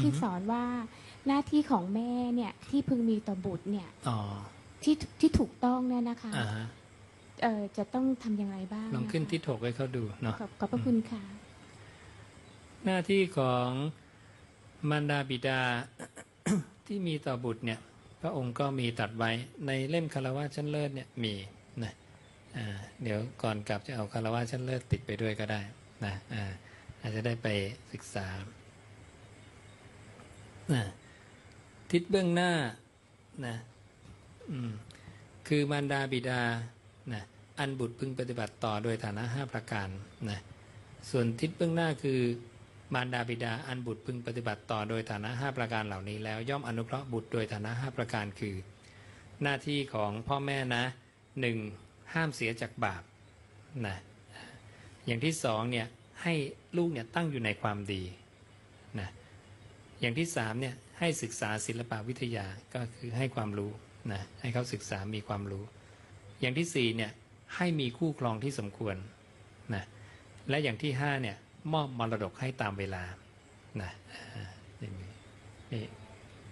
ที่อือฮึสอนว่าหน้าที่ของแม่เนี่ยที่พึงมีต่อบุตรเนี่ยอ๋อที่ที่ถูกต้องเนี่ยนะคะอ่าฮะเอ่อจะต้องทำอย่างไรบ้างลองขึ้นนะคะที่ถกให้เขาดูเนาะขอบขอบพระคุณค่ะ หน้าที่ของมารดาบิดา ที่มีต่อบุตรเนี่ย พระองค์ก็มีตรัดไว้ในเล่มคารวะชั้นเลิศเนี่ยมีนะอ่าเดี๋ยวก่อนกลับจะเอาคารวะชั้นเลิศติดไปด้วยก็ได้นะอ่าอาจจะได้ไปศึกษา นะทิศเบื้องหน้านะคือมารดาบิดานะอันบุตรพึงปฏิบัติต่อโดยฐานะห้าประการนะส่วนทิศเบื้องหน้าคือมารดาบิดาอันบุตรพึงปฏิบัติต่อโดยฐานะ 5 ประการเหล่านี้แล้ว ย่อมอนุเคราะห์บุตรโดยฐานะ 5 ประการคือ หน้าที่ของพ่อแม่นะหนึ่งห้ามเสียจากบาปนะอย่างที่สองเนี่ยให้ลูกเนี่ยตั้งอยู่ในความดีนะ อย่างที่สามเนี่ยให้ศึกษาศิลปวิทยาก็คือให้ความรู้นะให้เขาศึกษามีความรู้ อย่างที่สี่เนี่ยให้มีคู่ครองที่สมควรนะและอย่างที่ห้าเนี่ยมอบมรดกให้ตามเวลานะอ่านี่มีนี่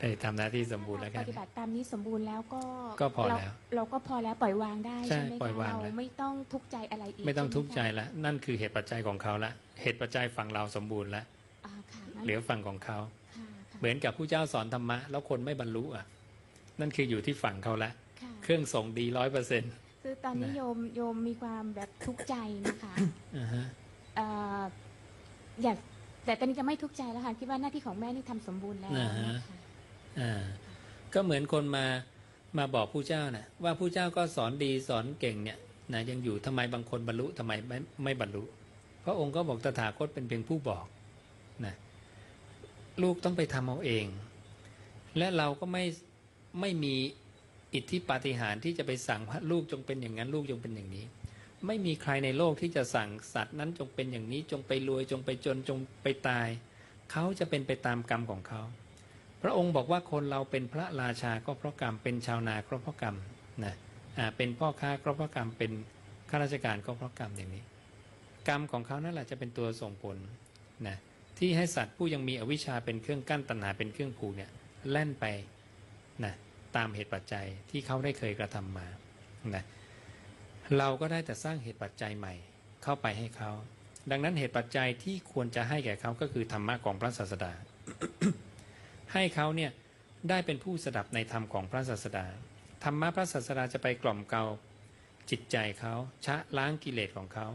ได้ทำหน้าที่สมบูรณ์แล้วกัปนฏิบัติตามนี้สมบูรณ์แล้วก็ก็พอเราแล้ว เราก็พอแล้วปล่อยวางได้ใช่ใช่ไหมปล่อยวางคะแล้วเราไม่ต้องทุกข์ใจอะไรอีกไม่ต้องช่หทุกข์ใจคะแล้วนั่นคือเหตุปัจจัยของเขาละเหตุปัจจัยฝั่งเราสมบูรณ์แล้วอ่าค่ะงั้นเหลือฝั่งของเขาค่ะค่ะ เหมือนกับผู้เจ้าสอนธรรมะ แล้วคนไม่บรรลุอะ นั่นคืออยู่ที่ฝั่งเขาละค่ะเครื่องส่งดีร้อยเปอร์เซ็นต์คือตอนนี้นะโยมโยมมีความแบบทุกข์ใจนะคะอ่าฮะเอ่ออยากแต่ตอนนี้จะไม่ทุกข์ใจแล้วค่ะคิดว่าหน้าที่ของแม่นี่ทำสมบูรณ์แล้วนะคะอ่าก็เหมือนคนมามาบอกผู้เจ้านะว่าผู้เจ้าก็สอนดีสอนเก่งเนี่ยนะยังอยู่ทำไมบางคนบรรลุทำไมไม่ไม่บรรลุพระองค์ก็บอกตถาคตเป็นเพียงผู้บอกนะ ลูกต้องไปทำเอาเอง และเราก็ไม่ไม่มีอิทธิปาฏิหาริย์ที่จะไปสั่งว่าลูกจงเป็นอย่างนั้นลูกจงเป็นอย่างนี้ ไม่มีใครในโลกที่จะสั่งสัตว์นั้นจงเป็นอย่างนี้จงไปรวยจงไปจนจงไปตาย เขาจะเป็นไปตามกรรมของเขา พระองค์บอกว่าคนเราเป็นพระราชาก็เพราะกรรมเป็นชาวนาก็เพราะกรรมนะอ่าเป็นพ่อค้าก็เพราะกรรมเป็นข้าราชการก็เพราะกรรมอย่างนี้ กรรมของเขานั่นแหละจะเป็นตัวส่งผลนะ ที่ให้สัตว์ผู้ยังมีอวิชชาเป็นเครื่องกั้นตัณหาเป็นเครื่องผูกเนี่ยแล่นไปนะตามเหตุปัจจัยที่เขาได้เคยกระทำมานะเราก็ได้แต่สร้างเหตุปัจจัยใหม่เข้าไปให้เขา ดังนั้นเหตุปัจจัยที่ควรจะให้แก่เขาก็คือธรรมะของพระศาสดา ให้เขาเนี่ยได้เป็นผู้สดับในธรรมของพระศาสดา ธรรมะพระศาสดาจะไปกล่อมเกลาจิตใจเขาชะล้างกิเลสของเขา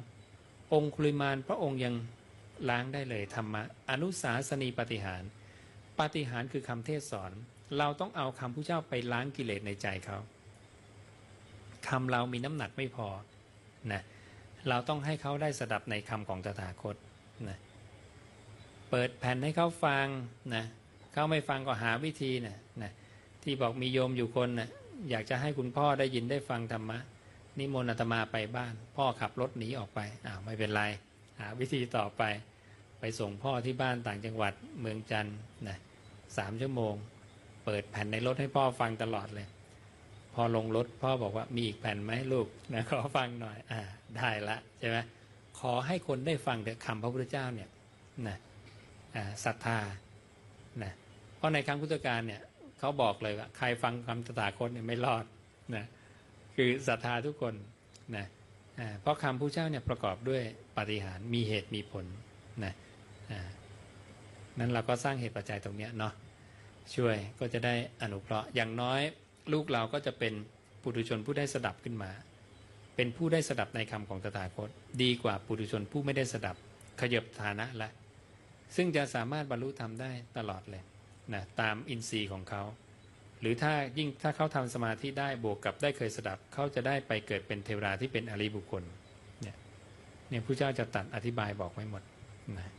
องคุลิมานพระองค์ยัง ล้างได้เลยธรรมะอนุสาสนีปฏิหารปฏิหารคือคำเทศสอน เราต้องเอาคำผู้เจ้าไปล้างกิเลสในใจเขาคำเรามีน้ำหนักไม่พอนะเราต้องให้เขาได้สดับในคำของตถาคตนะเปิดแผ่นให้เขาฟังนะเขาไม่ฟังก็หาวิธีนะนะที่บอกมีโยมอยู่คนนะอยากจะให้คุณพ่อได้ยินได้ฟังธรรมะนิมนต์อาตมาไปบ้าน พ่อขับรถหนีออกไปอ้าวไม่เป็นไร หาวิธีต่อไป ไปส่งพ่อที่บ้านต่างจังหวัดเมืองจันทร์นะสามชั่วโมง เปิดแผ่นในรถให้พ่อฟังตลอดเลย พอลงรถพ่อบอกว่ามีอีกแผ่นไหมลูกนะขอฟังหน่อยอ่าได้ละใช่ไหมขอให้คนได้ฟังเถอะคำพระพุทธเจ้าเนี่ยนะอ่าศรัทธานะเพราะในครั้งพุทธกาลเนี่ยเขาบอกเลยว่าใครฟังคำตถาคตเนี่ยไม่รอดนะคือศรัทธาทุกคนนะ เพราะคำผู้เจ้าเนี่ยประกอบด้วยปฏิหารมีเหตุมีผลนะนั้นเราก็สร้างเหตุปัจจัยตรงเนี้ยเนาะช่วยก็จะได้อนุเคราะห์อย่างน้อยลูกเราก็จะเป็นปุถุชนผู้ได้สดับขึ้นมา เป็นผู้ได้สดับในคำของตถาคต ดีกว่าปุถุชนผู้ไม่ได้สดับขยบฐานะละ ซึ่งจะสามารถบรรลุธรรมได้ตลอดเลยนะตามอินทรีย์ของเขา หรือถ้ายิ่งถ้าเขาทำสมาธิได้บวกกับได้เคยสดับเขาจะได้ไปเกิดเป็นเทวราที่เป็นอริบุคคลเนี่ยเนี่ยผู้เจ้าจะตัดอธิบายบอกไว้หมดนะ